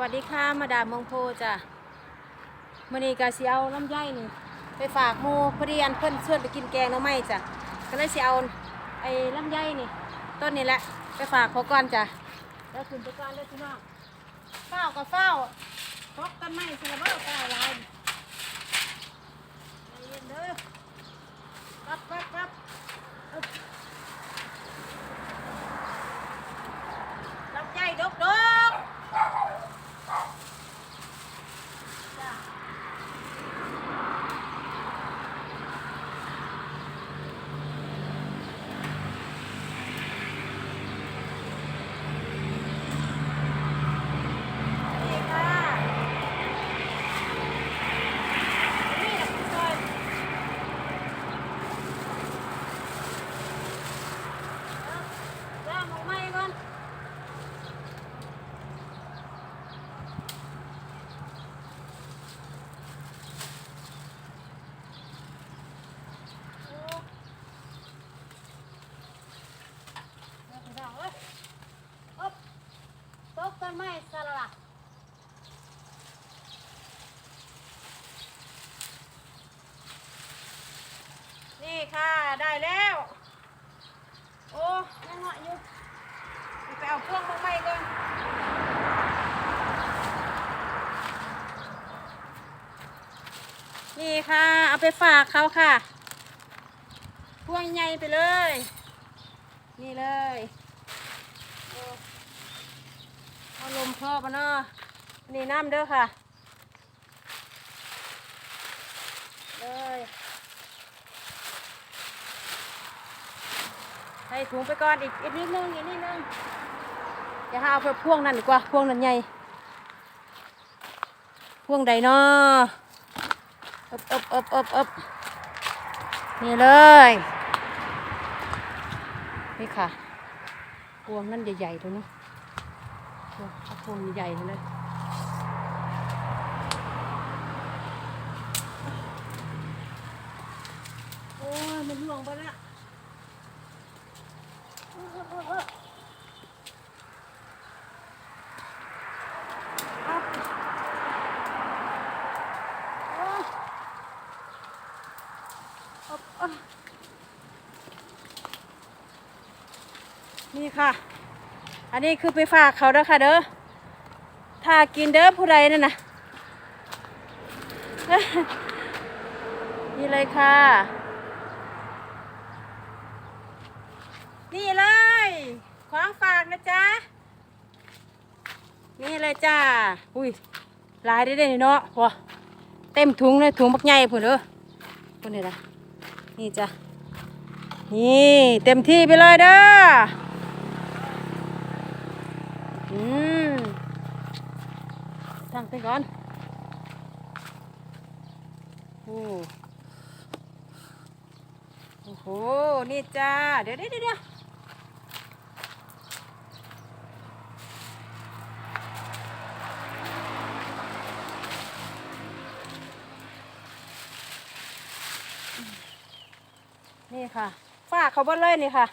วัสดีค่ะ มาดามเมองโพจ้ะมื่อนี้ก็สิเอาลำไยนี่ไปฝากโมพอดีอันเพิ่นชวนไปกินแกงน้อไม้จ้ะก็เลยสิเอาไอ้ลำไยนี่ ต้นนี้แหละไปฝากเขาก่อนจ้ะแล้วขึ้นไปก่อนเลยพี่น้องเฝ้ากับเฝ้าพกต้นไม้สิละเบ้าเฝ้าหลายใจเย็นเด้อปั๊บปั๊บปั๊บอึ๊บลำไยดกดกจ้ะ นี่ค่ะนี่นะคุณซอยเอาย่างออกมาอีกก่อนโอ้เอาไปเอาเอ้ยอ๊บตกต้นไม้ซะและล่ะ นี่ ค่ะ ได้แล้ว โอ้ยังเหาะอยู่ไปเอาพวงมาใหม่ก่อนนี่ค่ะ เอาไปฝากเขาค่ะ พวงใหญ่ไปเลย นี่เลยเอาลมพ่อปะเนาะนี่น้ำเด้อค่ะ เลย ใส่ ถุงไปก่อนอีกอีกนิดนึงอีกนิดนึงอย่าหาเอาเพื่อพ่วงนั่นดีกว่าพ่วงนั่นใหญ่พ่วงใดเนาะอบอบอบอบอบนี่เลยนี่ค่ะพวงนั่นใหญ่ๆตัวนี้พวงเอาพวงใหญ่ๆเลยโอ้ยมันล่วงไปแล้ว นี่ค่ะ อันนี้คือไปฝากเขาเด้อค่ะเด้อถ้ากินเด้อผู้ใดนั่นนะนี่เลยค่ะ นี่เลยของฝากนะจ๊ะ นี่เลยจ้า อุ้ยลายได้เด้เนาะว้าเต็มถุงเลยถุงบักใหญ่พุ่นเด้อพุ่นนี่ละนี่จ้ะ นี่เต็มที่ไปเลยเด้อม ตั้งไปก่อนโอ้โอ้โห นี่จ้า เดี๋ยวเดี๋ยวเดี๋ยวนี่ค่ะ ฝากเขาบดเลยนี่ค่ะ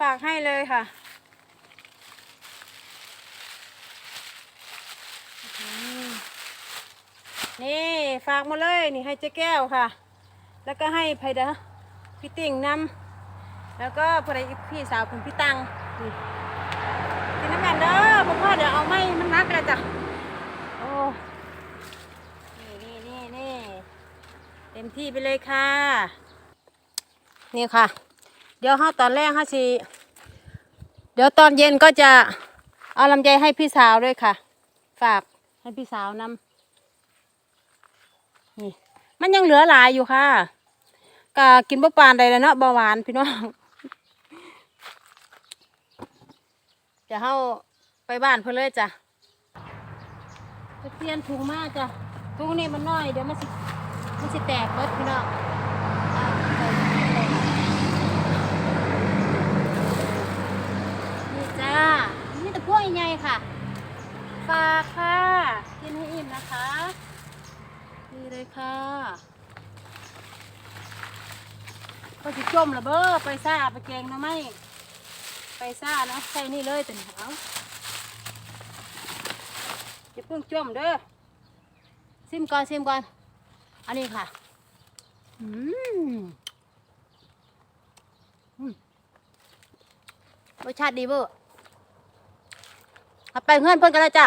ฝากให้เลยค่ะอืม นี่ฝากมาเลยนี่ให้เจ๊แก้วค่ะ แล้วก็ให้ไพเดะพี่ติ่งนำแล้วก็พอดีพี่สาวคุณพี่ตังนี่กินน้ำกันเด้อพ่อพ่อเดี๋ยวเอาไม่มันนักเลยจ้ะโอ้นี่นี่นี่นี่เต็มที่ไปเลยค่ะ นี่ค่ะ เดี๋ยวเขาตอนแรกเขาสิเดี๋ยวตอนเย็นก็จะเอาลำไยให้พี่สาวด้วยค่ะ ฝากให้พี่สาวนำ นี่ มันยังเหลือหลายอยู่ค่ะก็กินบ่ปานใดแล้วเนาะเบาหวานพี่น้องเดี๋ยวเข้าไปบ้านเพื่อเลยจ้ะไปเปลี่ยนถุงมากจ้ะถุงนี้มันน้อยเดี๋ยวมันสิมันสิแตกเบิดพี่น้องนี่จ้านี่แต่พวกใหญ่ค่ะฝากค่ะ กินให้อิ่มนะคะ นี่เลยค่ะก็จะจมระเบ้อไปซ่าไปแกงนะไหมไปซ่านะใส่นี่เลยเป็นหางอย่าเพิ่งจมเด้อซิมก่อนซิมก่อน อันนี้ค่ะ อืมรสชาติดีเวอร์เอไปเงื่อนเพิ่นกันแล้วจ้ะ